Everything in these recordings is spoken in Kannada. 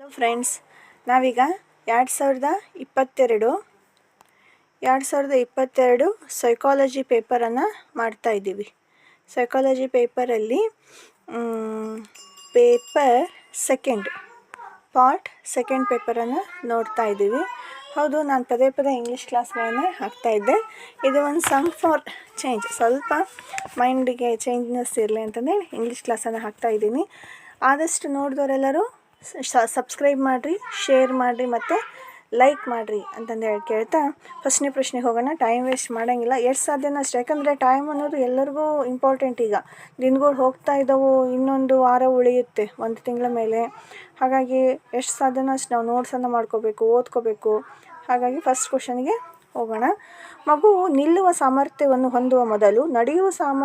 ಹಲೋ ಫ್ರೆಂಡ್ಸ್ ನಾವೀಗ ಎರಡು ಸಾವಿರದ ಇಪ್ಪತ್ತೆರಡು, ಎರಡು ಸಾವಿರದ ಇಪ್ಪತ್ತೆರಡು ಸೈಕಾಲಜಿ ಪೇಪರನ್ನು ಮಾಡ್ತಾಯಿದ್ದೀವಿ ಸೈಕಾಲಜಿ ಪೇಪರಲ್ಲಿ ಪೇಪರ್ ಸೆಕೆಂಡ್ ಪಾರ್ಟ್ ಸೆಕೆಂಡ್ ಪೇಪರನ್ನು ನೋಡ್ತಾ ಇದ್ದೀವಿ. ಹೌದು, ನಾನು ಪದೇ ಪದೇ ಇಂಗ್ಲೀಷ್ ಕ್ಲಾಸ್ಗಳನ್ನು ಹಾಕ್ತಾಯಿದ್ದೆ ಇದು ಒಂದು ಸಮ್ ಫಾರ್ ಚೇಂಜ್ ಸ್ವಲ್ಪ ಮೈಂಡಿಗೆ ಚೇಂಜ್ನೆಸ್ ಇರಲಿ ಅಂತಂದೇಳಿ ಇಂಗ್ಲೀಷ್ ಕ್ಲಾಸನ್ನು ಹಾಕ್ತಾ ಇದ್ದೀನಿ. ಆದಷ್ಟು ನೋಡಿದವರೆಲ್ಲರೂ ಸಬ್ಸ್ಕ್ರೈಬ್ ಮಾಡಿರಿ ಶೇರ್ ಮಾಡಿರಿ ಮತ್ತು ಲೈಕ್ ಮಾಡಿರಿ ಅಂತಂದು ಹೇಳಿ ಕೇಳ್ತಾ. ಫಸ್ಟ್ನೇ ಪ್ರಶ್ನೆಗೆ ಹೋಗೋಣ ಟೈಮ್ ವೇಸ್ಟ್ ಮಾಡೋಂಗಿಲ್ಲ. ಎಷ್ಟು ಸಾಧ್ಯನೋ ಅಷ್ಟು. ಯಾಕಂದರೆ ಟೈಮ್ ಅನ್ನೋದು ಎಲ್ಲರಿಗೂ ಇಂಪಾರ್ಟೆಂಟ್ ಈಗ. ದಿನಗಳು ಹೋಗ್ತಾ ಇದ್ದಾವೆ ಇನ್ನೊಂದು ವಾರ ಉಳಿಯುತ್ತೆ ಒಂದು ತಿಂಗಳ ಮೇಲೆ. ಹಾಗಾಗಿ ಎಷ್ಟು ಸಾಧ್ಯನೋ ಅಷ್ಟು ನಾವು ನೋಟ್ಸನ್ನು ಮಾಡ್ಕೋಬೇಕು, ಓದ್ಕೋಬೇಕು. ಹಾಗಾಗಿ ಫಸ್ಟ್ ಕ್ವಶನಿಗೆ ಹೋಗೋಣ. ಮಗು ನಿಲ್ಲುವ ಸಾಮರ್ಥ್ಯವನ್ನು ಹೊಂದುವ ಮೊದಲು ನಡೆಯುವ ಸಾಮ,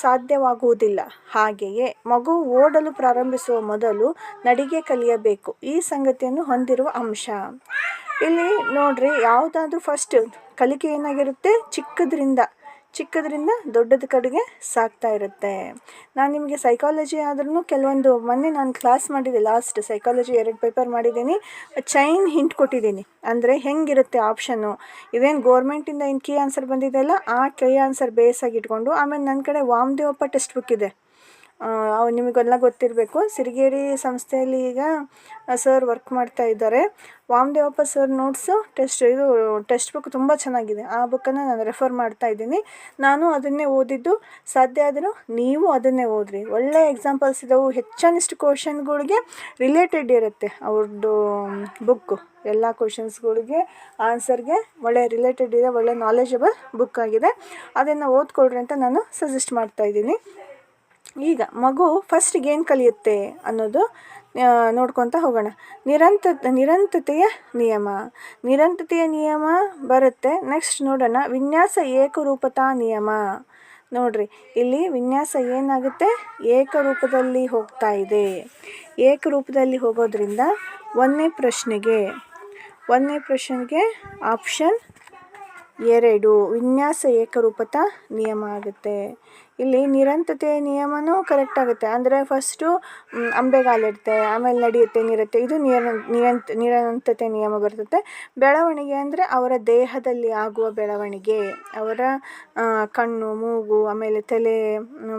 ಸಾಧ್ಯವಾಗುವುದಿಲ್ಲ. ಹಾಗೆಯೇ ಮಗು ಓಡಲು ಪ್ರಾರಂಭಿಸುವ ಮೊದಲು ನಡಿಗೆ ಕಲಿಯಬೇಕು. ಈ ಸಂಗತಿಯನ್ನು ಹೊಂದಿರುವ ಅಂಶ. ಇಲ್ಲಿ ನೋಡ್ರಿ, ಯಾವುದಾದ್ರೂ ಫಸ್ಟ್ ಕಲಿಕೆ ಏನಾಗಿರುತ್ತೆ? ಚಿಕ್ಕದ್ರಿಂದ. ಚಿಕ್ಕದ್ರಿಂದ ದೊಡ್ಡದ ಕಡೆಗೆ ಸಾಗ್ತಾ ಇರುತ್ತೆ. ನಾನು ನಿಮಗೆ ಸೈಕಾಲಜಿ ಆದ್ರೂ ಕೆಲವೊಂದು, ಮೊನ್ನೆ ನಾನು ಕ್ಲಾಸ್ ಮಾಡಿದ್ದೆ ಲಾಸ್ಟ್ ಸೈಕಾಲಜಿ ಎರಡು ಪೇಪರ್ ಮಾಡಿದ್ದೀನಿ. ಚೈನ್ ಹಿಂಟ್ ಕೊಟ್ಟಿದ್ದೀನಿ. ಅಂದರೆ ಹೆಂಗಿರುತ್ತೆ ಆಪ್ಷನ್ನು ಇವೇನು ಗೋರ್ಮೆಂಟಿಂದ ಏನು ಕೀ ಆನ್ಸರ್ ಬಂದಿದೆಯಲ್ಲ, ಆ ಕೈ ಆನ್ಸರ್ ಬೇಸಾಗಿ ಇಟ್ಕೊಂಡು, ಆಮೇಲೆ ನನ್ನ ಕಡೆ ವಾಮದೇವಪ್ಪ ಟೆಕ್ಸ್ಟ್ ಬುಕ್ ಇದೆ. ನಿಮಗೆಲ್ಲ ಗೊತ್ತಿರಬೇಕು. ಸಿರಿಗೇರಿ ಸಂಸ್ಥೆಯಲ್ಲಿ ಈಗ ಸರ್ ವರ್ಕ್ ಮಾಡ್ತಾ ಇದ್ದಾರೆ. ವಾಮದೇವಪ್ಪ ಸರ್ ನೋಟ್ಸು ಟೆಸ್ಟ್ ಇದು ಟೆಕ್ಸ್ಟ್ ಬುಕ್ ತುಂಬ ಚೆನ್ನಾಗಿದೆ. ಆ ಬುಕ್ಕನ್ನು ನಾನು ರೆಫರ್ ಮಾಡ್ತಾ ಇದ್ದೀನಿ. ನಾನು ಅದನ್ನೇ ಓದಿದ್ದು. ಸಾಧ್ಯ ಆದರೂ ನೀವು ಅದನ್ನೇ ಓದ್ರಿ. ಒಳ್ಳೆಯ ಎಕ್ಸಾಂಪಲ್ಸ್ ಇದಾವೆ. ಹೆಚ್ಚನಿಷ್ಟು ಕ್ವಶನ್ಗಳಿಗೆ ರಿಲೇಟೆಡ್ ಇರುತ್ತೆ ಅವ್ರದ್ದು ಬುಕ್ಕು ಎಲ್ಲ ಕ್ವಶನ್ಸ್ಗಳಿಗೆ ಆನ್ಸರ್ಗೆ ಒಳ್ಳೆ ರಿಲೇಟೆಡ್ ಇದೆ, ಒಳ್ಳೆ ನಾಲೆಜಬಲ್ ಬುಕ್ ಆಗಿದೆ. ಅದನ್ನು ಓದ್ಕೊಳ್ರಿ ಅಂತ ನಾನು ಸಜೆಸ್ಟ್ ಮಾಡ್ತಾ ಇದ್ದೀನಿ. ಈಗ ಮಗು ಫಸ್ಟಿಗೆ ಏನು ಕಲಿಯುತ್ತೆ ಅನ್ನೋದು ನೋಡ್ಕೊತ ಹೋಗೋಣ. ನಿರಂತ, ನಿರಂತತೆಯ ನಿಯಮ. ನಿರಂತತೆಯ ನಿಯಮ ಬರುತ್ತೆ. ನೆಕ್ಸ್ಟ್ ನೋಡೋಣ. ವಿನ್ಯಾಸ ಏಕರೂಪತಾ ನಿಯಮ. ನೋಡ್ರಿ, ಇಲ್ಲಿ ವಿನ್ಯಾಸ ಏನಾಗುತ್ತೆ? ಏಕರೂಪದಲ್ಲಿ ಹೋಗ್ತಾ ಇದೆ. ಏಕರೂಪದಲ್ಲಿ ಹೋಗೋದ್ರಿಂದ ಒಂದನೇ ಪ್ರಶ್ನೆಗೆ ಒಂದನೇ ಪ್ರಶ್ನೆಗೆ ಆಪ್ಷನ್ ಎರಡು ವಿನ್ಯಾಸ ಏಕರೂಪತ ನಿಯಮ ಆಗುತ್ತೆ. ಇಲ್ಲಿ ನಿರಂತತೆ ನಿಯಮನೂ ಕರೆಕ್ಟ್ ಆಗುತ್ತೆ. ಅಂದರೆ ಫಸ್ಟು ಅಂಬೆಗಾಲಿರುತ್ತೆ, ಆಮೇಲೆ ನಡೆಯುತ್ತೆ, ನಿರುತ್ತೆ. ಇದು ನಿರ ನಿರಂತ, ನಿರಂತತೆ ನಿಯಮ ಬರ್ತದೆ. ಬೆಳವಣಿಗೆ ಅಂದರೆ ಅವರ ದೇಹದಲ್ಲಿ ಆಗುವ ಬೆಳವಣಿಗೆ. ಅವರ ಕಣ್ಣು, ಮೂಗು, ಆಮೇಲೆ ತಲೆ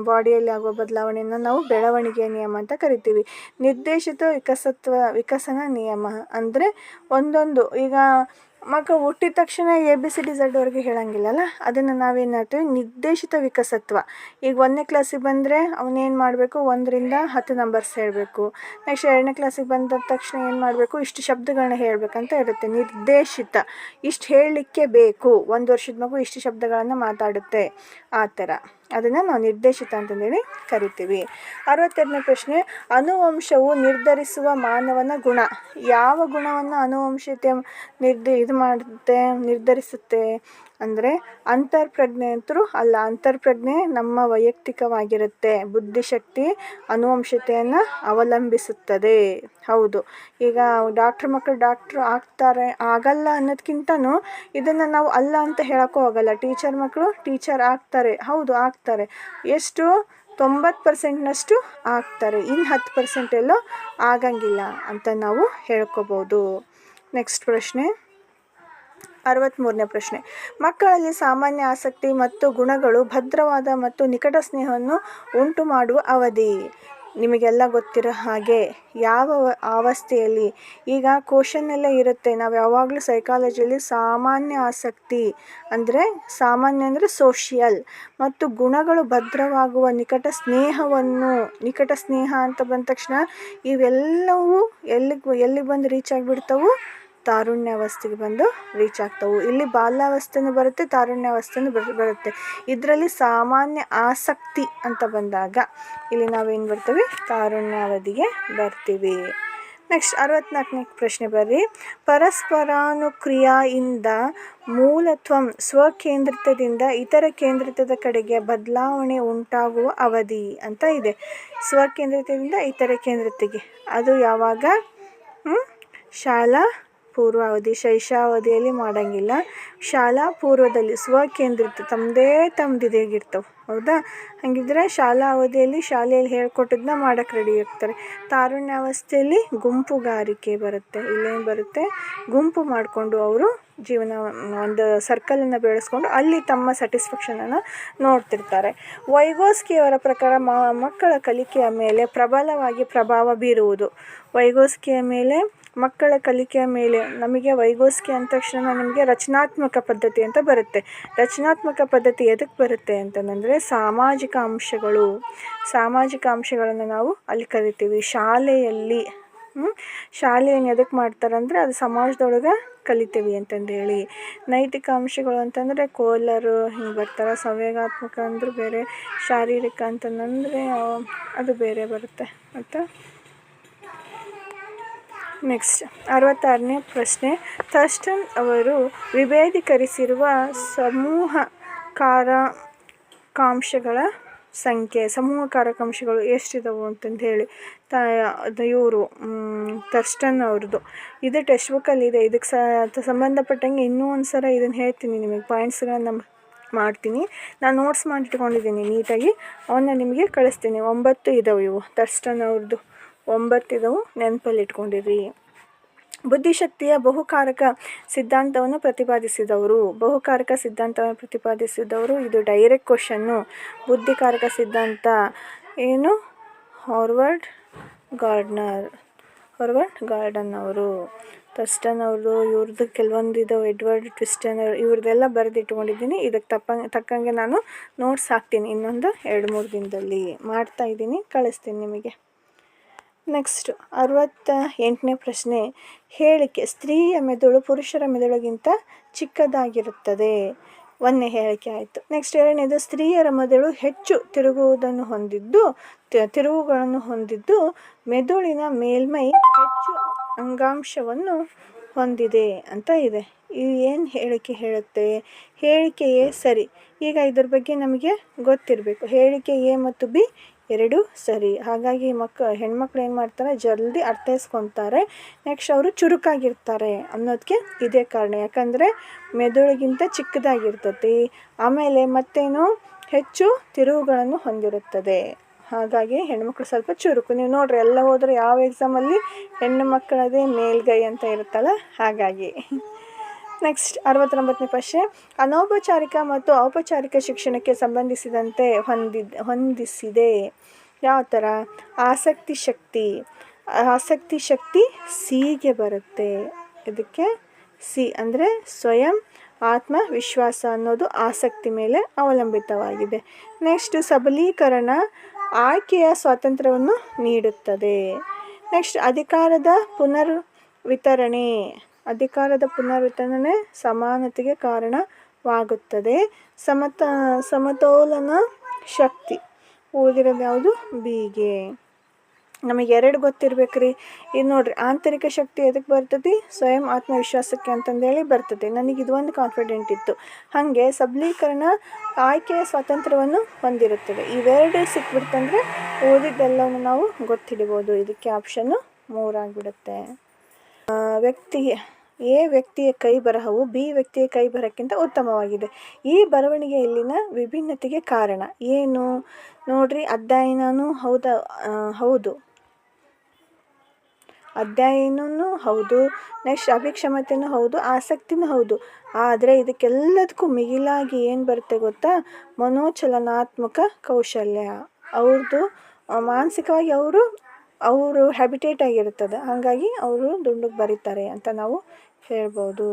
ಬಾಡಿಯಲ್ಲಿ ಆಗುವ ಬದಲಾವಣೆಯನ್ನು ನಾವು ಬೆಳವಣಿಗೆಯ ನಿಯಮ ಅಂತ ಕರಿತೀವಿ. ನಿರ್ದೇಶಿತ ವಿಕಸತ್ವ, ವಿಕಸನ ನಿಯಮ ಅಂದರೆ ಒಂದೊಂದು. ಈಗ ಮಗ ಹುಟ್ಟಿದ ತಕ್ಷಣ ಎ ಬಿ ಸಿ ಡಿ ಝಡ್ವರೆಗೆ ಹೇಳಂಗಿಲ್ಲಲ್ಲ? ಅದನ್ನು ನಾವೇನು ನಿರ್ದೇಶಿತ ವಿಕಸತ್ವ. ಈಗ ಒಂದನೇ ಕ್ಲಾಸಿಗೆ ಬಂದರೆ ಅವನೇನು ಮಾಡಬೇಕು? ಒಂದರಿಂದ ಹತ್ತು ನಂಬರ್ಸ್ ಹೇಳಬೇಕು. ನೆಕ್ಸ್ಟ್ ಎರಡನೇ ಕ್ಲಾಸಿಗೆ ಬಂದ ತಕ್ಷಣ ಏನು ಮಾಡಬೇಕು? ಇಷ್ಟು ಶಬ್ದಗಳನ್ನ ಹೇಳಬೇಕಂತ ಇರುತ್ತೆ. ನಿರ್ದೇಶಿತ. ಇಷ್ಟು ಹೇಳಲಿಕ್ಕೆ ಬೇಕು. ಒಂದು ವರ್ಷದ ಮಗು ಇಷ್ಟು ಶಬ್ದಗಳನ್ನು ಮಾತಾಡುತ್ತೆ. ಆ ಥರ. ಅದನ್ನು ನಾವು ನಿರ್ದೇಶಿತ ಅಂತಂದೇಳಿ ಕರಿತೀವಿ. ಅರವತ್ತೆರಡನೇ ಪ್ರಶ್ನೆ, ಅನುವಂಶವು ನಿರ್ಧರಿಸುವ ಮಾನವನ ಗುಣ. ಯಾವ ಗುಣವನ್ನು ಅನುವಂಶತೆ ನಿರ್ದ ಇದು ಮಾಡುತ್ತೆ, ನಿರ್ಧರಿಸುತ್ತೆ? ಅಂದರೆ ಅಂತರ್ಪ್ರಜ್ಞೆ ಅಂತರೂ ಅಲ್ಲ, ಅಂತರ್ಪ್ರಜ್ಞೆ ನಮ್ಮ ವೈಯಕ್ತಿಕವಾಗಿರುತ್ತೆ. ಬುದ್ಧಿಶಕ್ತಿ ಅನುವಂಶತೆಯನ್ನು ಅವಲಂಬಿಸುತ್ತದೆ. ಹೌದು. ಈಗ ಡಾಕ್ಟ್ರ್ ಮಕ್ಕಳು ಡಾಕ್ಟ್ರು ಆಗ್ತಾರೆ, ಆಗಲ್ಲ ಅನ್ನೋದಕ್ಕಿಂತನೂ ಇದನ್ನು ನಾವು ಅಲ್ಲ ಅಂತ ಹೇಳೋಕ್ಕೂ ಹೋಗಲ್ಲ ಟೀಚರ್ ಮಕ್ಕಳು ಟೀಚರ್ ಆಗ್ತಾರೆ. ಹೌದು, ಆಗ್ತಾರೆ. ಎಷ್ಟು? ತೊಂಬತ್ತು ಪರ್ಸೆಂಟ್ನಷ್ಟು ಆಗ್ತಾರೆ. ಇನ್ನು ಹತ್ತು ಪರ್ಸೆಂಟ್ ಎಲ್ಲೋ ಆಗಂಗಿಲ್ಲ ಅಂತ ನಾವು ಹೇಳ್ಕೊಬೋದು. ನೆಕ್ಸ್ಟ್ ಪ್ರಶ್ನೆ. ಅರವತ್ತ್ಮೂರನೇ ಪ್ರಶ್ನೆ. ಮಕ್ಕಳಲ್ಲಿ ಸಾಮಾನ್ಯ ಆಸಕ್ತಿ ಮತ್ತು ಗುಣಗಳು ಭದ್ರವಾದ ಮತ್ತು ನಿಕಟ ಸ್ನೇಹವನ್ನು ಉಂಟು ಮಾಡುವ ಅವಧಿ. ನಿಮಗೆಲ್ಲ ಗೊತ್ತಿರೋ ಹಾಗೆ ಯಾವ ಅವಸ್ಥೆಯಲ್ಲಿ? ಈಗ ಕ್ವಶನ್ನಲ್ಲೇ ಇರುತ್ತೆ. ನಾವು ಯಾವಾಗಲೂ ಸೈಕಾಲಜಿಯಲ್ಲಿ ಸಾಮಾನ್ಯ ಆಸಕ್ತಿ ಅಂದರೆ ಸಾಮಾನ್ಯ ಅಂದರೆ ಸೋಷಿಯಲ್ ಮತ್ತು ಗುಣಗಳು ಭದ್ರವಾಗುವ ನಿಕಟ ಸ್ನೇಹವನ್ನು, ನಿಕಟ ಸ್ನೇಹ ಅಂತ ಬಂದ ತಕ್ಷಣ ಇವೆಲ್ಲವೂ ಎಲ್ಲಿಗೆ ಎಲ್ಲಿಗೆ ಬಂದು ರೀಚ್ ಆಗಿಬಿಡ್ತವೆ? ತಾರುಣ್ಯಾವಸ್ಥೆಗೆ ಬಂದು ರೀಚ್ ಆಗ್ತವೆ. ಇಲ್ಲಿ ಬಾಲ್ಯಾವಸ್ಥೆನೂ ಬರುತ್ತೆ, ತಾರುಣ್ಯಾವಸ್ಥೆನೂ ಬರುತ್ತೆ. ಇದರಲ್ಲಿ ಸಾಮಾನ್ಯ ಆಸಕ್ತಿ ಅಂತ ಬಂದಾಗ ಇಲ್ಲಿ ನಾವೇನು ಬರ್ತೀವಿ? ತಾರುಣ್ಯಾವಧಿಗೆ ಬರ್ತೀವಿ. ನೆಕ್ಸ್ಟ್ ಅರವತ್ನಾಲ್ಕನೇ ಪ್ರಶ್ನೆ ಬರ್ರಿ. ಪರಸ್ಪರಾನುಕ್ರಿಯೆಯಿಂದ ಮೂಲತ್ವಂ ಸ್ವಕೇಂದ್ರಿತದಿಂದ ಇತರ ಕೇಂದ್ರಿತದ ಕಡೆಗೆ ಬದಲಾವಣೆ ಉಂಟಾಗುವ ಅವಧಿ ಅಂತ ಇದೆ. ಸ್ವಕೇಂದ್ರಿತದಿಂದ ಇತರ ಕೇಂದ್ರತೆಗೆ. ಅದು ಯಾವಾಗ? ಶಾಲಾ ಪೂರ್ವಾವಧಿ, ಶೈಶಾವಧಿಯಲ್ಲಿ ಮಾಡೋಂಗಿಲ್ಲ. ಶಾಲಾ ಪೂರ್ವದಲ್ಲಿ ಸ್ವಕೇಂದ್ರಿತ ತಮ್ಮದೇ ತಮ್ಮದಿದೇಗಿರ್ತವೆ ಹೌದಾ? ಹಾಗಿದ್ರೆ ಶಾಲಾ ಅವಧಿಯಲ್ಲಿ ಶಾಲೆಯಲ್ಲಿ ಹೇಳ್ಕೊಟ್ಟಿದ್ದನ್ನ ಮಾಡೋಕ್ಕೆ ರೆಡಿ ಇರ್ತಾರೆ. ತಾರುಣ್ಯಾವಸ್ಥೆಯಲ್ಲಿ ಗುಂಪುಗಾರಿಕೆ ಬರುತ್ತೆ. ಇಲ್ಲೇನು ಬರುತ್ತೆ? ಗುಂಪು ಮಾಡಿಕೊಂಡು ಅವರು ಜೀವನ ಒಂದು ಸರ್ಕಲನ್ನು ಬೆಳೆಸ್ಕೊಂಡು ಅಲ್ಲಿ ತಮ್ಮ ಸ್ಯಾಟಿಸ್ಫ್ಯಾಕ್ಷನನ್ನು ನೋಡ್ತಿರ್ತಾರೆ. ವೈಗೋಸ್ಕಿಯವರ ಪ್ರಕಾರ ಮಕ್ಕಳ ಕಲಿಕೆಯ ಮೇಲೆ ಪ್ರಬಲವಾಗಿ ಪ್ರಭಾವ ಬೀರುವುದು. ವೈಗೋಸ್ಕಿಯ ಮೇಲೆ ಮಕ್ಕಳ ಕಲಿಕೆಯ ಮೇಲೆ ನಮಗೆ ವೈಗೋಸ್ಕಿ ಅಂದ ತಕ್ಷಣ ನಮಗೆ ರಚನಾತ್ಮಕ ಪದ್ಧತಿ ಅಂತ ಬರುತ್ತೆ. ರಚನಾತ್ಮಕ ಪದ್ಧತಿ ಎದಕ್ಕೆ ಬರುತ್ತೆ ಅಂತಂದರೆ ಸಾಮಾಜಿಕ ಅಂಶಗಳು. ಸಾಮಾಜಿಕ ಅಂಶಗಳನ್ನು ನಾವು ಅಲ್ಲಿ ಕಲಿತೀವಿ ಶಾಲೆಯಲ್ಲಿ ಶಾಲೆಯನ್ನು ಎದಕ್ಕೆ ಮಾಡ್ತಾರಂದ್ರೆ ಅದು ಸಮಾಜದೊಳಗೆ ಕಲಿತೀವಿ ಅಂತಂದೇಳಿ ನೈತಿಕ ಅಂಶಗಳು ಅಂತಂದರೆ ಕೋಲರು ಹಿಂಗೆ ಬರ್ತಾರೆ, ಸಂವೇಗಾತ್ಮಕ ಅಂದ್ರೆ ಬೇರೆ, ಶಾರೀರಿಕ ಅಂತಂದರೆ ಅದು ಬೇರೆ ಬರುತ್ತೆ. ಮತ್ತು? ನೆಕ್ಸ್ಟ್ ಅರವತ್ತಾರನೇ ಪ್ರಶ್ನೆ. ಥರ್ಸ್ಟನ್ ಅವರು ವಿಭೇದೀಕರಿಸಿರುವ ಸಮೂಹ ಕಾರಕಾಂಶಗಳ ಸಂಖ್ಯೆ ಸಮೂಹ ಕಾರಕಾಂಶಗಳು ಎಷ್ಟಿದಾವೆ ಅಂತಂದು ಹೇಳಿ. ತ ಇವರು ಥರ್ಸ್ಟನ್ ಅವ್ರದ್ದು. ಇದು ಟೆಕ್ಸ್ಟ್ ಬುಕ್ಕಲ್ಲಿದೆ ಇದಕ್ಕೆ ಸಂಬಂಧಪಟ್ಟಂಗೆ ಇನ್ನೂ ಒಂದು ಸಲ ಇದನ್ನು ಹೇಳ್ತೀನಿ ನಿಮಗೆ. ಪಾಯಿಂಟ್ಸ್ಗಳನ್ನು ಮಾಡ್ತೀನಿ. ನಾನು ನೋಟ್ಸ್ ಮಾಡಿಟ್ಕೊಂಡಿದ್ದೀನಿ ನೀಟಾಗಿ. ಅವನ್ನ ನಿಮಗೆ ಕಳಿಸ್ತೀನಿ. ಒಂಬತ್ತು ಇದಾವೆ ಇವು, ಥರ್ಸ್ಟನ್ ಅವ್ರದ್ದು. ಒಂಬತ್ತು ಇದಾವೆ ನೆನಪಲ್ಲಿ ಇಟ್ಕೊಂಡಿರಿ ಬುದ್ಧಿಶಕ್ತಿಯ ಬಹುಕಾರಕ ಸಿದ್ಧಾಂತವನ್ನು ಪ್ರತಿಪಾದಿಸಿದವರು. ಬಹುಕಾರಕ ಸಿದ್ಧಾಂತವನ್ನು ಪ್ರತಿಪಾದಿಸಿದವರು ಇದು ಡೈರೆಕ್ಟ್ ಕ್ವಶನ್ನು ಬುದ್ಧಿಕಾರಕ ಸಿದ್ಧಾಂತ ಏನು? Harvard Gardner. ಹಾರ್ವರ್ಡ್ ಗಾರ್ಡನ್ ಅವರು ಟಸ್ಟನ್ ಅವರು ಇವ್ರದ್ದು ಕೆಲವೊಂದು ಇದಾವೆ ಎಡ್ವರ್ಡ್ ಟ್ವಿಸ್ಟನ್, ಇವ್ರದ್ದೆಲ್ಲ ಬರೆದಿಟ್ಕೊಂಡಿದ್ದೀನಿ. ಇದಕ್ಕೆ ತಪ್ಪ, ತಕ್ಕಂಗೆ ನಾನು ನೋಟ್ಸ್ ಹಾಕ್ತೀನಿ ಇನ್ನೊಂದು ಎರಡು ಮೂರು ದಿನದಲ್ಲಿ. ಮಾಡ್ತಾ ಇದ್ದೀನಿ. ಕಳಿಸ್ತೀನಿ ನಿಮಗೆ. ನೆಕ್ಸ್ಟ್ ಅರವತ್ತ ಎಂಟನೇ ಪ್ರಶ್ನೆ. ಹೇಳಿಕೆ, ಸ್ತ್ರೀಯ ಮೆದುಳು ಪುರುಷರ ಮೆದುಳಿಗಿಂತ ಚಿಕ್ಕದಾಗಿರುತ್ತದೆ. ಒಂದನೇ ಹೇಳಿಕೆ ಆಯಿತು. ನೆಕ್ಸ್ಟ್ ಎರಡನೇದು, ಸ್ತ್ರೀಯರ ಮೆದುಳು ಹೆಚ್ಚು ತಿರುಗುವುದನ್ನು ಹೊಂದಿದ್ದು ತಿರುವುಗಳನ್ನು ಹೊಂದಿದ್ದು, ಮೆದುಳಿನ ಮೇಲ್ಮೈ ಹೆಚ್ಚು ಅಂಗಾಂಶವನ್ನು ಹೊಂದಿದೆ ಅಂತ ಇದೆ. ಇದು ಏನು ಹೇಳಿಕೆ ಹೇಳುತ್ತೆ? ಹೇಳಿಕೆ ಎ ಸರಿ. ಈಗ ಇದ್ರ ಬಗ್ಗೆ ನಮಗೆ ಗೊತ್ತಿರಬೇಕು. ಹೇಳಿಕೆ ಎ ಮತ್ತು ಬಿ ಎರಡು ಸರಿ. ಹಾಗಾಗಿ ಮಕ್ಕ ಹೆಣ್ಮಕ್ಳು ಏನು ಮಾಡ್ತಾರೆ? ಜಲ್ದಿ ಅರ್ಥೈಸ್ಕೊತಾರೆ. ನೆಕ್ಸ್ಟ್ ಅವರು ಚುರುಕಾಗಿರ್ತಾರೆ ಅನ್ನೋದಕ್ಕೆ ಇದೇ ಕಾರಣ. ಯಾಕಂದರೆ ಮೆದುಳಿಗಿಂತ ಚಿಕ್ಕದಾಗಿರ್ತತಿ. ಆಮೇಲೆ ಮತ್ತೇನು? ಹೆಚ್ಚು ತಿರುವುಗಳನ್ನು ಹೊಂದಿರುತ್ತದೆ. ಹಾಗಾಗಿ ಹೆಣ್ಮಕ್ಳು ಸ್ವಲ್ಪ ಚುರುಕು. ನೀವು ನೋಡ್ರಿ, ಎಲ್ಲ ಹೋದ್ರೆ ಯಾವ ಎಕ್ಸಾಮಲ್ಲಿ ಹೆಣ್ಣು ಮಕ್ಕಳದೇ ಮೇಲ್ಗೈ ಅಂತ ಇರುತ್ತಲ್ಲ? ಹಾಗಾಗಿ. ನೆಕ್ಸ್ಟ್ ಅರವತ್ತೊಂಬತ್ತನೇ ಪ್ರಶ್ನೆ. ಅನೌಪಚಾರಿಕ ಮತ್ತು ಔಪಚಾರಿಕ ಶಿಕ್ಷಣಕ್ಕೆ ಸಂಬಂಧಿಸಿದಂತೆ ಹೊಂದಿದ್, ಹೊಂದಿಸಿದೆ. ಯಾವ ಥರ? ಆಸಕ್ತಿ ಶಕ್ತಿ. ಆಸಕ್ತಿ ಶಕ್ತಿ ಸಿಗೆ ಬರುತ್ತೆ. ಇದಕ್ಕೆ ಸಿ ಅಂದರೆ ಸ್ವಯಂ ಆತ್ಮವಿಶ್ವಾಸ ಅನ್ನೋದು ಆಸಕ್ತಿ ಮೇಲೆ ಅವಲಂಬಿತವಾಗಿದೆ. ನೆಕ್ಸ್ಟ್ ಸಬಲೀಕರಣ ಆಯ್ಕೆಯ ಸ್ವಾತಂತ್ರ್ಯವನ್ನು ನೀಡುತ್ತದೆ. ನೆಕ್ಸ್ಟ್ ಅಧಿಕಾರದ ಪುನರ್ ವಿತರಣೆ. ಅಧಿಕಾರದ ಪುನರ್ವಿತರಣೆ ಸಮಾನತೆಗೆ ಕಾರಣವಾಗುತ್ತದೆ. ಸಮತ, ಸಮತೋಲನ ಶಕ್ತಿ ಉಳಿದಿರೋದು ಯಾವುದು? ಬಿಗೆ. ನಮಗೆ ಎರಡು ಗೊತ್ತಿರ್ಬೇಕು ರೀ ಇದು ನೋಡಿರಿ, ಆಂತರಿಕ ಶಕ್ತಿ ಎದಕ್ಕೆ ಬರ್ತದೆ? ಸ್ವಯಂ ಆತ್ಮವಿಶ್ವಾಸಕ್ಕೆ ಅಂತಂದೇಳಿ ಬರ್ತದೆ. ನನಗೆ ಇದು ಒಂದು ಕಾನ್ಫಿಡೆಂಟ್ ಇತ್ತು. ಹಾಗೆ ಸಬಲೀಕರಣ ಆಯ್ಕೆಯ ಸ್ವಾತಂತ್ರ್ಯವನ್ನು ಹೊಂದಿರುತ್ತದೆ. ಇವೆರಡು ಸಿಕ್ಬಿಡ್ತಂದ್ರೆ ಓದಿದ್ದೆಲ್ಲವನ್ನು ನಾವು ಗೊತ್ತಿಡ್ಬೋದು ಇದಕ್ಕೆ ಆಪ್ಷನ್ನು ಮೂರಾಗಿಬಿಡುತ್ತೆ. ವ್ಯಕ್ತಿಗೆ ಎ ವ್ಯಕ್ತಿಯ ಕೈ ಬರಹವು ಬಿ ವ್ಯಕ್ತಿಯ ಕೈ ಬರಹಕ್ಕಿಂತ ಉತ್ತಮವಾಗಿದೆ. ಈ ಬರವಣಿಗೆಯಲ್ಲಿನ ವಿಭಿನ್ನತೆಗೆ ಕಾರಣ ಏನು? ನೋಡ್ರಿ ಅಧ್ಯಯನವೂ ಹೌದಾ ಹೌದು. ಅಧ್ಯಯನವೂ ಹೌದು, ನೆಕ್ಸ್ಟ್ ಅಭಿಕ್ಷಮತೆಯೂ ಹೌದು, ಆಸಕ್ತಿನೂ ಹೌದು. ಆದರೆ ಇದಕ್ಕೆಲ್ಲದಕ್ಕೂ ಮಿಗಿಲಾಗಿ ಏನು ಬರುತ್ತೆ ಗೊತ್ತಾ? ಮನೋಚಲನಾತ್ಮಕ ಕೌಶಲ್ಯ. ಅವ್ರದ್ದು ಮಾನಸಿಕವಾಗಿ ಅವರು ಅವರು ಹ್ಯಾಬಿಟೇಟ್ ಆಗಿರುತ್ತದೆ. ಹಾಗಾಗಿ ಅವರು ದುಂಡಗೆ ಬರೀತಾರೆ ಅಂತ ನಾವು ಹೇಳ್ಬೋದು.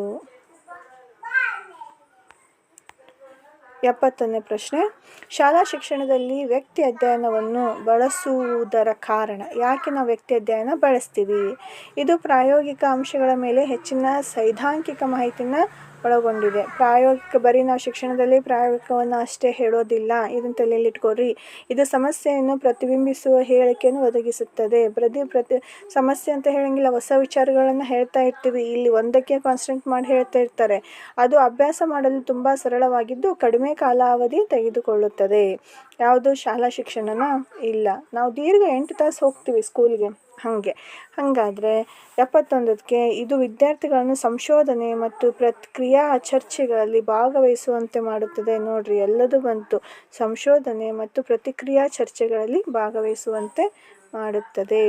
ಎಪ್ಪತ್ತನೇ ಪ್ರಶ್ನೆ. ಶಾಲಾ ಶಿಕ್ಷಣದಲ್ಲಿ ವ್ಯಕ್ತಿ ಅಧ್ಯಯನವನ್ನು ಬಳಸುವುದರ ಕಾರಣ ಯಾಕೆ ನಾವು ವ್ಯಕ್ತಿ ಅಧ್ಯಯನ ಬಳಸ್ತೀವಿ? ಇದು ಪ್ರಾಯೋಗಿಕ ಅಂಶಗಳ ಮೇಲೆ ಹೆಚ್ಚಿನ ಸೈದ್ಧಾಂತಿಕ ಮಾಹಿತಿನ ಒಳಗೊಂಡಿದೆ. ಪ್ರಾಯೋಗಿಕ, ಬರೀ ನಾವು ಶಿಕ್ಷಣದಲ್ಲಿ ಪ್ರಾಯೋಗಿಕವನ್ನು ಅಷ್ಟೇ ಹೇಳೋದಿಲ್ಲ. ಇದನ್ನು ತಲೆಯಲ್ಲಿಟ್ಕೋರಿ ಇದು ಸಮಸ್ಯೆಯನ್ನು ಪ್ರತಿಬಿಂಬಿಸುವ ಹೇಳಿಕೆಯನ್ನು ಒದಗಿಸುತ್ತದೆ. ಪ್ರತಿ ಪ್ರತಿ ಸಮಸ್ಯೆ ಅಂತ ಹೇಳಂಗಿಲ್ಲ, ಹೊಸ ವಿಚಾರಗಳನ್ನು ಹೇಳ್ತಾ ಇರ್ತೀವಿ. ಇಲ್ಲಿ ಒಂದಕ್ಕೆ ಕಾನ್ಸಂಟ್ರೇಟ್ ಮಾಡಿ ಹೇಳ್ತಾ ಇರ್ತಾರೆ. ಅದು ಅಭ್ಯಾಸ ಮಾಡಲು ತುಂಬ ಸರಳವಾಗಿದ್ದು ಕಡಿಮೆ ಕಾಲಾವಧಿ ತೆಗೆದುಕೊಳ್ಳುತ್ತದೆ. ಯಾವುದು ಶಾಲಾ ಶಿಕ್ಷಣನ ಇಲ್ಲ. ನಾವು ದೀರ್ಘ ಎಂಟು ತಾಸು ಹೋಗ್ತೀವಿ ಸ್ಕೂಲ್ಗೆ ಹಾಗೆ. ಹಾಗಾದರೆ ಎಪ್ಪತ್ತೊಂದಕ್ಕೆ ಇದು ವಿದ್ಯಾರ್ಥಿಗಳನ್ನು ಸಂಶೋಧನೆ ಮತ್ತು ಪ್ರತಿಕ್ರಿಯಾ ಚರ್ಚೆಗಳಲ್ಲಿ ಭಾಗವಹಿಸುವಂತೆ ಮಾಡುತ್ತದೆ ನೋಡ್ರಿ. ಎಲ್ಲದೂ ಬಂತು. ಸಂಶೋಧನೆ ಮತ್ತು ಪ್ರತಿಕ್ರಿಯಾ ಚರ್ಚೆಗಳಲ್ಲಿ ಭಾಗವಹಿಸುವಂತೆ ಮಾಡುತ್ತದೆ.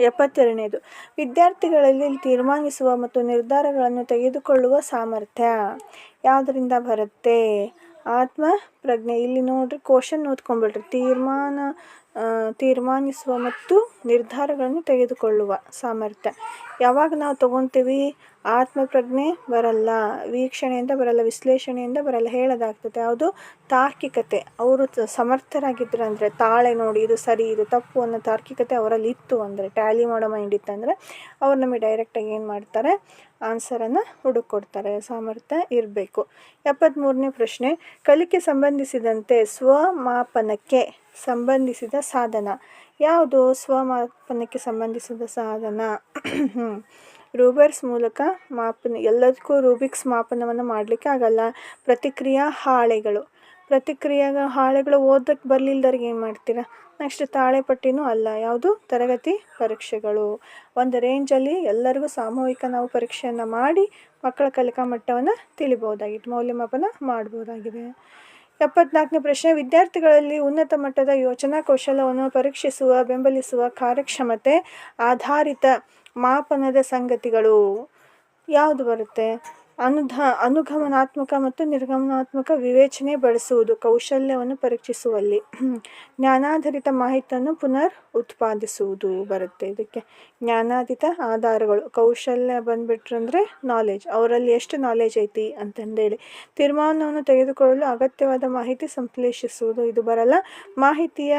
ಎಪ್ಪತ್ತೆರಡನೇದು. ವಿದ್ಯಾರ್ಥಿಗಳಲ್ಲಿ ತೀರ್ಮಾನಿಸುವ ಮತ್ತು ನಿರ್ಧಾರಗಳನ್ನು ತೆಗೆದುಕೊಳ್ಳುವ ಸಾಮರ್ಥ್ಯ. ಯಾವುದರಿಂದ ಬರುತ್ತೆ? ಆತ್ಮ ಪ್ರಜ್ಞೆ ಇಲ್ಲಿ ನೋಡ್ರಿ ಕ್ವಶನ್ ಓದ್ಕೊಂಬಿಡ್ರಿ ತೀರ್ಮಾನ ತೀರ್ಮಾನಿಸುವ ಮತ್ತು ನಿರ್ಧಾರಗಳನ್ನು ತೆಗೆದುಕೊಳ್ಳುವ ಸಾಮರ್ಥ್ಯ. ಯಾವಾಗ ನಾವು ತಗೊತೀವಿ? ಆತ್ಮಪ್ರಜ್ಞೆ ಬರಲ್ಲ, ವೀಕ್ಷಣೆಯಿಂದ ಬರಲ್ಲ, ವಿಶ್ಲೇಷಣೆಯಿಂದ ಬರಲ್ಲ, ಹೇಳೋದಾಗ್ತದೆ. ಯಾವುದು ತಾರ್ಕಿಕತೆ. ಅವರು ಸಮರ್ಥರಾಗಿದ್ದರು ಅಂದರೆ, ತಾಳೆ ನೋಡಿ, ಇದು ಸರಿ, ಇದು ತಪ್ಪು ಅನ್ನೋ ತಾರ್ಕಿಕತೆ ಅವರಲ್ಲಿ ಇತ್ತು ಅಂದರೆ, ಟ್ಯಾಲಿ ಮಾಡೋ ಮೈಂಡ್ ಇತ್ತಂದರೆ ಅವ್ರು ನಮಗೆ ಡೈರೆಕ್ಟಾಗಿ ಏನು ಮಾಡ್ತಾರೆ? ಆನ್ಸರನ್ನು ಹುಡುಕೊಡ್ತಾರೆ. ಸಾಮರ್ಥ್ಯ ಇರಬೇಕು. ಎಪ್ಪತ್ತ್ಮೂರನೇ ಪ್ರಶ್ನೆ. ಕಲಿಕೆ ಸಂಬಂಧಿಸಿದಂತೆ ಸ್ವಮಾಪನಕ್ಕೆ ಸಂಬಂಧಿಸಿದ ಸಾಧನ. ಯಾವುದು? ಸ್ವಮಾಪನಕ್ಕೆ ಸಂಬಂಧಿಸಿದ ಸಾಧನ. ರೂಬರ್ಸ್ ಮೂಲಕ ಮಾಪನ, ಎಲ್ಲದಕ್ಕೂ ರೂಬಿಕ್ಸ್ ಮಾಪನವನ್ನು ಮಾಡಲಿಕ್ಕೆ ಆಗಲ್ಲ. ಪ್ರತಿಕ್ರಿಯಾ ಹಾಳೆಗಳು. ಪ್ರತಿಕ್ರಿಯಾ ಹಾಳೆಗಳು ಓದಕ್ಕೆ ಬರಲಿಲ್ದವ್ರಿಗೆ ಏನು ಮಾಡ್ತೀರಾ? ನೆಕ್ಸ್ಟ್ ತಾಳೆ ಪಟ್ಟಿನೂ ಅಲ್ಲ. ಯಾವುದು? ತರಗತಿ ಪರೀಕ್ಷೆಗಳು. ಒಂದು ರೇಂಜಲ್ಲಿ ಎಲ್ಲರಿಗೂ ಸಾಮೂಹಿಕ ನಾವು ಪರೀಕ್ಷೆಯನ್ನು ಮಾಡಿ ಮಕ್ಕಳ ಕಲಿಕಾ ಮಟ್ಟವನ್ನು ತಿಳಿಬೋದಾಗಿತ್ತು ಮೌಲ್ಯಮಾಪನ ಮಾಡ್ಬೋದಾಗಿದೆ ಎಪ್ಪತ್ನಾಲ್ಕನೇ ಪ್ರಶ್ನೆ, ವಿದ್ಯಾರ್ಥಿಗಳಲ್ಲಿ ಉನ್ನತ ಮಟ್ಟದ ಯೋಚನಾ ಕೌಶಲವನ್ನು ಪರೀಕ್ಷಿಸುವ, ಬೆಂಬಲಿಸುವ ಕಾರ್ಯಕ್ಷಮತೆ ಆಧಾರಿತ ಮಾಪನದ ಸಂಗತಿಗಳು. ಯಾವುದು ಬರುತ್ತೆ? ಅನುಧ, ಅನುಗಮನಾತ್ಮಕ ಮತ್ತು ನಿರ್ಗಮನಾತ್ಮಕ ವಿವೇಚನೆ ಬಳಸುವುದು, ಕೌಶಲ್ಯವನ್ನು ಪರೀಕ್ಷಿಸುವಲ್ಲಿ. ಜ್ಞಾನಾಧಾರಿತ ಮಾಹಿತಿಯನ್ನು ಪುನರ್ ಉತ್ಪಾದಿಸುವುದು ಬರುತ್ತೆ. ಇದಕ್ಕೆ ಜ್ಞಾನಾಧಿತ ಆಧಾರಗಳು. ಕೌಶಲ್ಯ ಬಂದ್ಬಿಟ್ರಂದ್ರೆ ನಾಲೆಜ್ ಅವರಲ್ಲಿ ಎಷ್ಟು ನಾಲೆಜ್ ಐತಿ ಅಂತಂದೇಳಿ. ತೀರ್ಮಾನವನ್ನು ತೆಗೆದುಕೊಳ್ಳಲು ಅಗತ್ಯವಾದ ಮಾಹಿತಿ ಸಂಶ್ಲೇಷಿಸುವುದು. ಇದು ಬರಲ್ಲ. ಮಾಹಿತಿಯ